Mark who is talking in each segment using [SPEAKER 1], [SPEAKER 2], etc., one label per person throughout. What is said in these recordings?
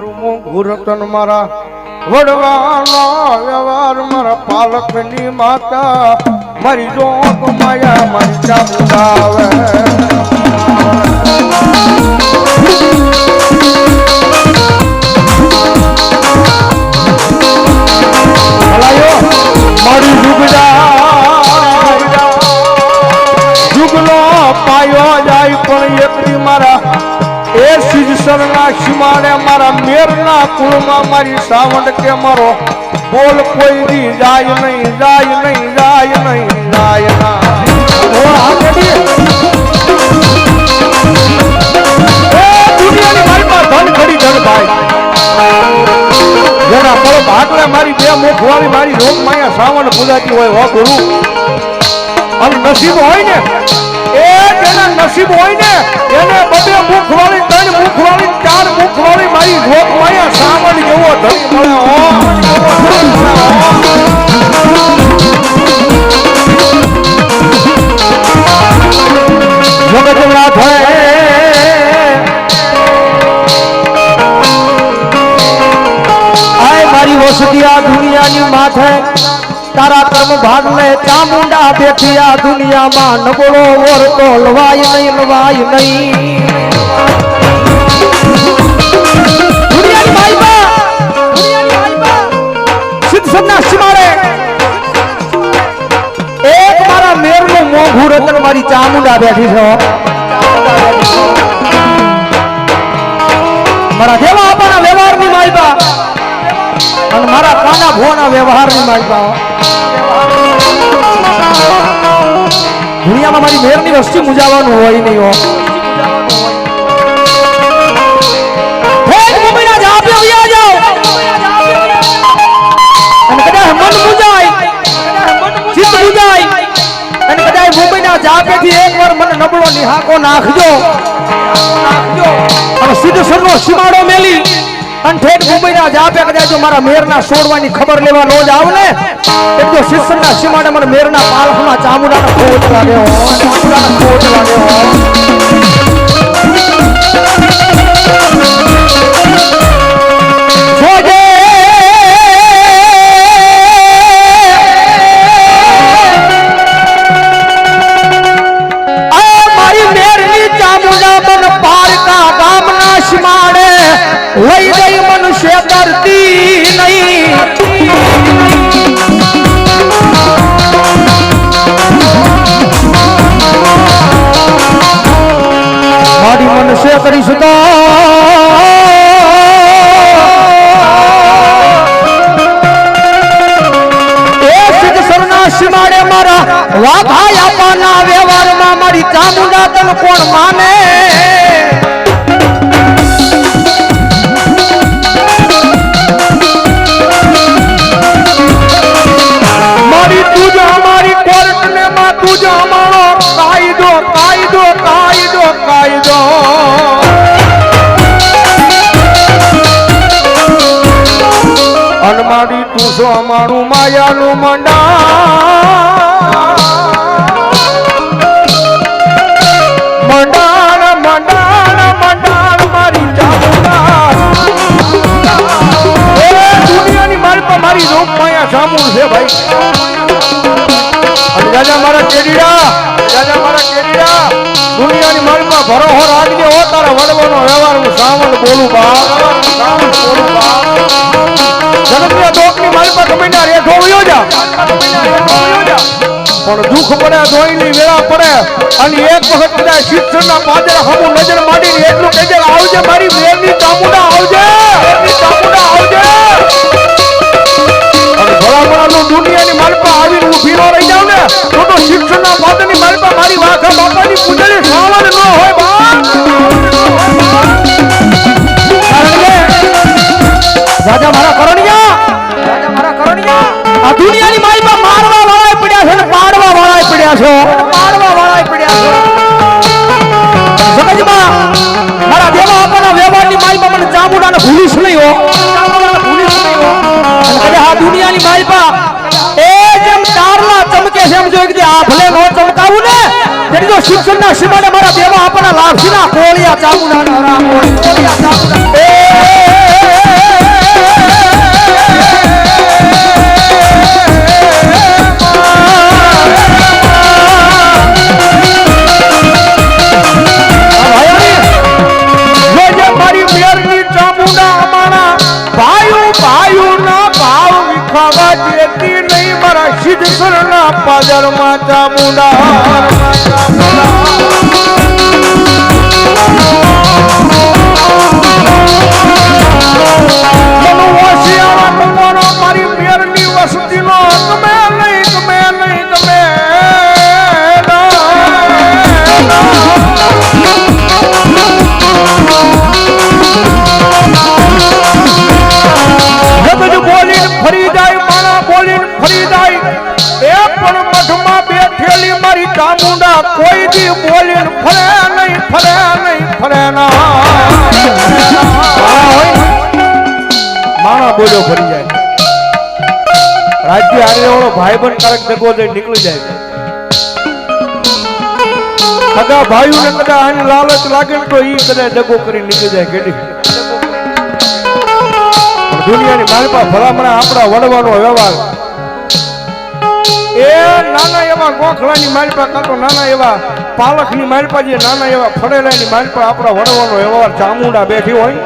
[SPEAKER 1] મારું મોંઘું રતન મારા વડવાનો વ્યવહાર, મારા પાલકની માતા, મારી જોગ માયા, મારી ચામુંડાવે મારી જુગડા જુગલો પાયો જાય પણ એકલી મારા એ સિજ મારા મેરના કુળમાં મારી સાવંડ કે મારો બોલ કોઈ દી જાય નહીં જાય નહીં જાય નહીં, જાય મારી રોગ માયા શ્રાવણ પૂજાતી હોય અને નસીબ હોય ને. એ જેના નસીબ હોય ને, એને બબે મુખ વાળી ત્રણ મુખ વાળી ચાર મુખવાળી મારી રોગ માયા શ્રાવણ જેવો ધણી મળે હો જેવો ધણી મળે હો. જગતનાથ હે આય મારી વસતી આ દુનિયાની માથે તારા કર્મ ભાગ ચામુંડા બેઠી દુનિયામાં નબળો ઓર તો લવાય નહીં લવાય નહીં સન્ના સિમાડે. એક મારા મેરનું મોંઘું રતન મારી ચામુંડા બેઠી છે. મારા દેવા વ્યવહારની માઈબા અને મારા કાના ભોના વ્યવહારની માઈબા દુનિયામાં મારી મેરની રસ્તી મુજાવાનું હોય નહીં હો. જાઓ જાપેથી એકવાર મને નબળો નિહાકો નાખજો. અને સીધો સરનો સીમાડો મેલી અને ઠેઠ મુંબઈના જાપે કદાચ મારા મેરના સોડવાની ખબર લેવા નો જ આવ ને એટલે શિક્ષણના સીમાડે મને મેરના પાલખમાં ચામુડાના ખોટ લાગે હો ચામુડાના ખોટ લાગે મારા વાઘાઈ આપવાના વ્યવહારમાં મારી ચામુંડા તન કોણ માને? મારી તુજ અમારી કોર્ટ ને કાયદો કાયદો કાયદો કાયદો. અનમાડી તુસો અમારું માયાનું મંડા સામું છે ભાઈ. રાજા મારા કેડીડા, રાજા મારા કેડીડા, દુનિયાની પર ભરોહો રાખજે હો, તારા વડવાનો વ્યવહાર હું સાવણ બોલું જા. પણ દુઃખ પડે, ધોઈની વેળા પડે. અને એક વખત કદાચ શિક્ષણના પાદર હમુ નજર માંડીને એટલું કહેજે આવજે મારી વેરની ચામુંડા આવજે, વેરની આવજે. રહી જાવ તો તો શિક્ષણના પાદરની માલપા મારી વાખા બાપાની હોય, બા. રાજા મારા પડ્યા છો? પાડવા વાળા પડ્યા છો. સમજમાં મારા દેવા આપવાના વ્યવહારની માલપા મને ચામુંડાને ભૂલીશ નહીં હો. અને આ દુનિયાની માલપા એ જેમ તારલા ચમકે છે એમ જો એક આ ભલે નો ચમકાવું ને તેની જો શિક્ષણના સીમાને મારા દેવા આપવાના લાભ ના કોળિયા ચામુંડાના રામ કોળિયા ચામુંડા.
[SPEAKER 2] પાદરમાં બોલ્યો ફરી જાય. રાજ્ય હારે ભાઈ ભાઈબંધ કારક દગો નીકળી જાય. સગા ભાઈઓને કદા આની લાલચ લાગે ને તો ઈ કદા દગો કરી નીકળી જાય કેડી દુનિયાની માનપા ભલામણા આપણા વડવાનો વ્યવહાર. એ નાના એવા ગોખલાની માલપા કાં તો નાના એવા પાલખની માલપા જે નાના એવા ફળેલાની માલપા આપણા વડવાનો વ્યવહાર ચામુંડા બેઠી હોય.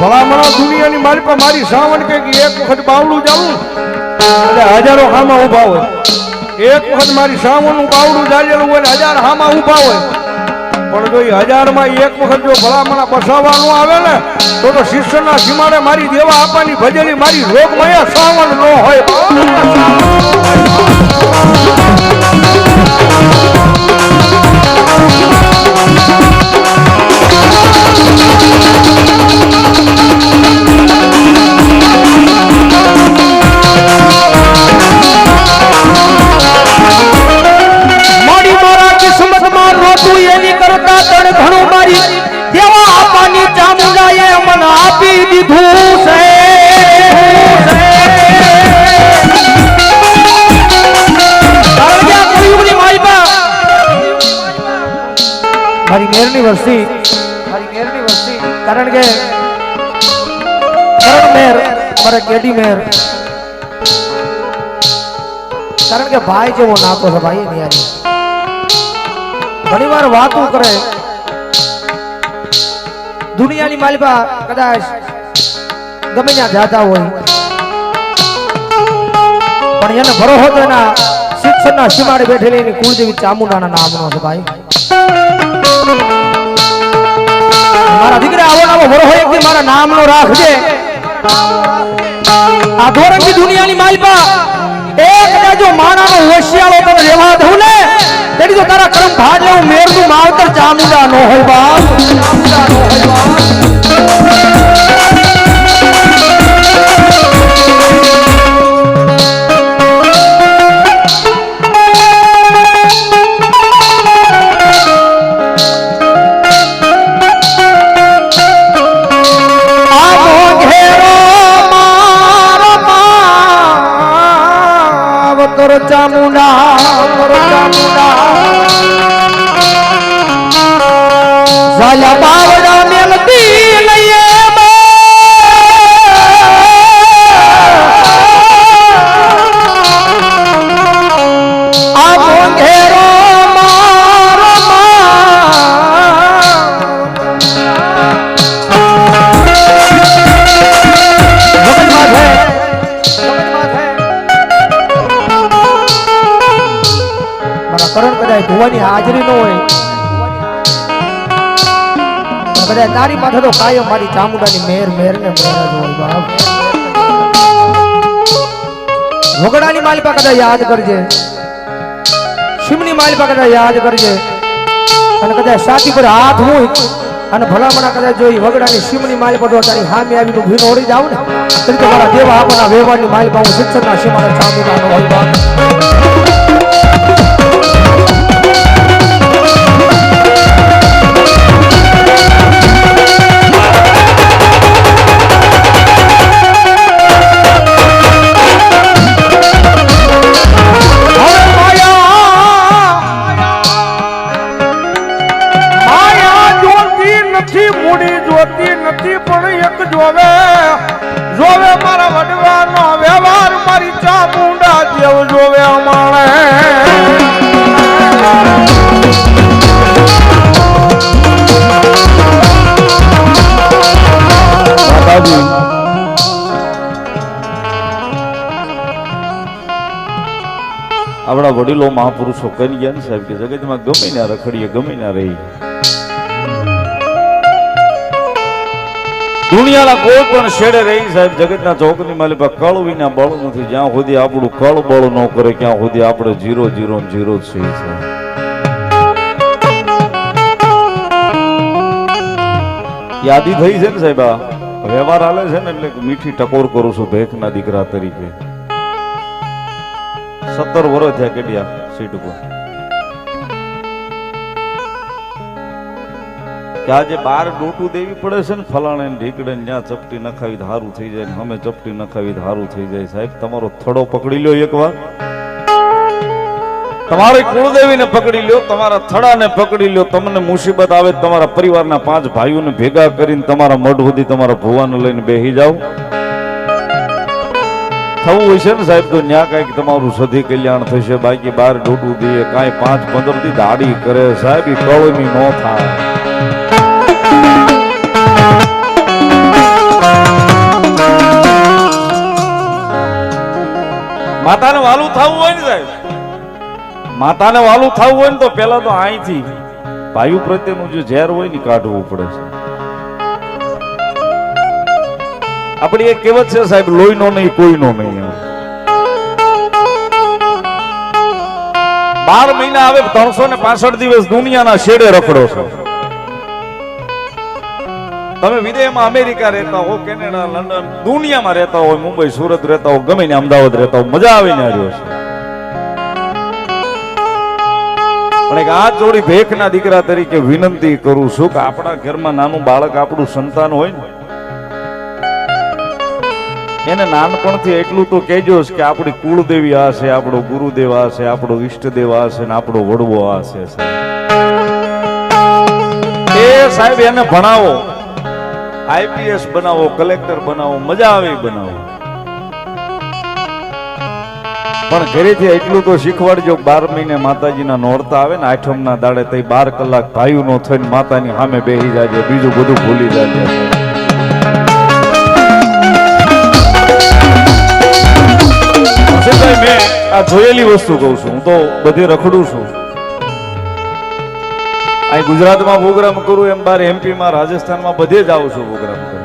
[SPEAKER 2] ભલામણા દુનિયાની મારી પર મારી સાવન કે એક વખત બાવડું જાવું. એટલે હજારો હામાં ઊભા હોય. એક વખત મારી સાવનનું બાવડું જાયેલું હોય હજાર હામાં ઊભા હોય. પણ જો એ હજારમાં એક વખત જો ભલામણા બસાવવાનું આવે ને, તો તો શિષ્યના સીમાડે મારી દેવા આપવાની ભજેલી મારી રોગમય સાવન ન હોય.
[SPEAKER 1] વસ્તી મારી મેરની વસ્તી કારણ કે કરણ મેર મારા કેડી મેર. કારણ કે ભાઈ જેવો નાતો છે ભાઈ એની ઘણી વાર વાતો કરે. દુનિયાની માલિકા કદાચ ગમે ત્યાં જાતા હોય. પણ એને ભરોસો તો એના શિક્ષણના સીમાડે બેઠેલી એની કુળદેવી ચામુંડાના નામનો છે ભાઈ. મારા દીકરા આવો આવો એક દી મારા નામનો રાખજે. આ ધોરણની દુનિયાની માલપા. એક બાજુ જો માણાનો હોશિયાળો તને રહેવા દઉં ને, તેની તો તારા કરમ ભાગ લેવું મેરનું માવતર ચામુંડા નો હોય બાપ. મગજમાં છે. મારા કરણ કદાચ ભુવાની હાજરી ન હોય. કદાચ તારી માથે તો કાયમ મારી ચામુંડાની મેર મેર ને બાપ. વગડાની માલિકા કદા યાદ કરજે. શિવની માલિકા કદા યાદ કરજે. અને કદાચ સાથી પર હાથ હોય અને ભલામણા કદાચ જોઈ વગડાની શિવની માલ જો તારી હામે આવી તો ભીનો ઓળી જાવ ને. તરીકે મારા દેવા આપણા વ્યવહારની માલિકા હું શિક્ષણના શિમાના ચામુંડાનો હોય બાપ.
[SPEAKER 3] વડીલો મહાપુરુષો કરી ગયા સાહેબ કે જગતમાં ગમે ના રખડીએ, ગમે ના રહી દુનિયાના કોઈ પણ છેડે રહી સાહેબ, જગતના ચોકની માલી પર કળ વિના બળ નથી. જ્યાં સુધી આપણું કળ બળ ન કરે, ત્યાં સુધી આપણે જીરો જીરો જીરો છીએ સાહેબ. યાદી થઈ છે ને સાહેબ વ્યવહાર હાલે છે ને એટલે મીઠી ટકોર કરું છું ભેખના દીકરા તરીકે. સત્તર વર્ષ થયા કેડિયા સીટ ઉપર. કે આજે બાર ડોટું દેવી પડે છે ને, ફલાણે ઢીકડે ત્યાં ચપટી નખાવી હારું થઈ જાય અમે ચપટી નખાવી હારું થઈ જાય. સાહેબ, તમારો થડો પકડી લ્યો એકવાર. તમારી કુળદેવીને પકડી લ્યો, તમારા થડાને પકડી લ્યો. તમને મુસીબત આવે તમારા પરિવારના પાંચ ભાઈઓને ભેગા કરીને તમારા મઢ સુધી તમારા ભુવાને લઈને બેસી જાઓ. થવું હોય છે ને સાહેબ તો ન્યા કાંઈક તમારું સધી કલ્યાણ થશે બાકી બાર ઢોટું દઈએ કાંઈ પાંચ પંદરથી દાડી કરે. સાહેબ એ કળમી ન થાય. માતાને વાલું થવું હોય ને સાહેબ? માતાને વાલું થવું હોય ને તો પેલા તો અહીંથી ભાઈઓ પ્રત્યેનું જે ઝેર હોય ને કાઢવું પડે છે. આપણી એક કહેવત છે સાહેબ, લોહીનો નહીં, કોઈનો નહીં બાર મહિના આવે ત્રણસો ને પાસઠ દિવસ દુનિયાના શેડે રખડો છો. તમે વિદેશમાં અમેરિકા રહેતા હો, કેનેડા, લંડન, દુનિયામાં રહેતા હોય, મુંબઈ, સુરત રહેતા હો, ગમે ને અમદાવાદ રહેતા હો, મજા આવીને આવ્યો છે. પણ એક આ જોડી ભેખના દીકરા તરીકે વિનંતી કરું છું કે આપણા ઘરમાં નાનું બાળક આપણું સંતાન હોય ને એને નાનપણથી એટલું તો કહેજો કે આપણી કુળદેવી આ છે, આપણો ગુરુદેવ આ છે, આપણો ઈષ્ટદેવ આ છે ને આપણો વડવો આ છે. એ સાહેબ એને ભણાવો. આઈપીએસ બનાવો, કલેક્ટર બનાવો, મજા આવે બનાવો પણ ઘરેથી એટલું તો શીખવાડજો બાર મહિને માતાજીના નોરતા આવે ને આઠમના દાડે તઈ બાર કલાક ભાઈઓ નો થઈને માતાની સામે બેસી જાજે, બીજું બધું ભૂલી જાજે. મેં આ જોયેલી વસ્તુ કહું છું. હું તો બધે રખડું છું. અહીં ગુજરાતમાં પ્રોગ્રામ કરું એમ બાર એમપીમાં રાજસ્થાનમાં બધે જ આવું છું પ્રોગ્રામ
[SPEAKER 2] કરું.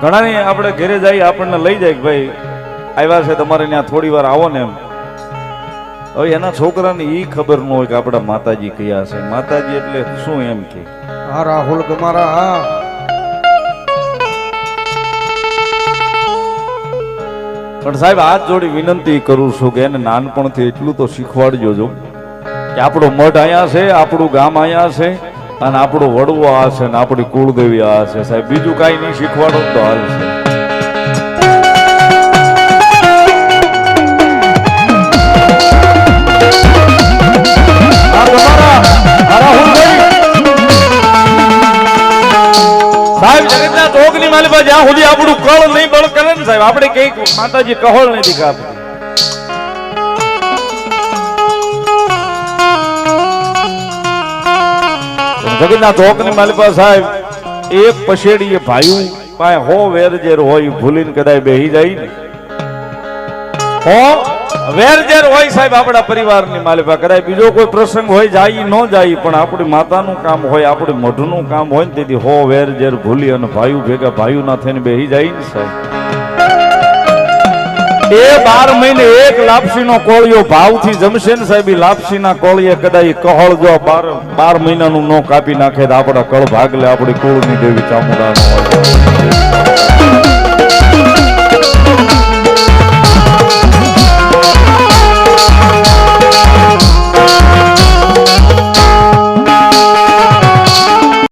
[SPEAKER 3] ઘણાની આપણે ઘરે જઈએ આપણને લઈ જાય કે ભાઈ આવ્યા છે તમારે ત્યાં થોડી વાર આવો ને એમ. હવે એના છોકરાને ઈ ખબર ન હોય કે આપણા માતાજી કયા છે. માતાજી એટલે શું એમ કે?
[SPEAKER 2] હા રાહુલ તમારા હા.
[SPEAKER 3] પણ સાહેબ હાથ જોડી વિનંતી કરું છું કે એને નાનપણથી એટલું તો શીખવાડજો જો. કે આપણો મઠ અહીંયા છે, આપણું ગામ અહીંયા છે, અને આપણો વડવો આ છે ને આપણી કુળદેવી આ છે. સાહેબ, બીજું કાંઈ નહીં, શીખવાડો તો હાલ છે. ચોકની માલિકા જ્યાં સુધી આપણું કળ નહીં બળ કરે ને સાહેબ, આપણે કંઈક માતાજી કહોળ નથી કાપતી જગતના ચોકની માલિકા સાહેબ, એક બેહી જાય ને. વેરજેર હોય સાહેબ આપણા પરિવારની માલિકા. કરાય બીજો કોઈ પ્રસંગ હોય, જાય ન જાય, પણ આપણી માતાનું કામ હોય, આપણી મઢનું કામ હોય ને તેથી હો વેરજેર ભૂલી અને ભાઈઓ ભેગા ભાઈઓ ના થઈને બેહી જાય ને સાહેબ. એ બાર મહિને એક લાપસીનો કોળિયો ભાવથી જમશે ને સાહેબ લાપસીના કોળીએ કદાચ કહળ જો બાર બાર મહિનાનું નો કાપી નાખે તો આપણા કળ ભાગલે આપણી કુળની દેવી ચામુંડાનો હોય.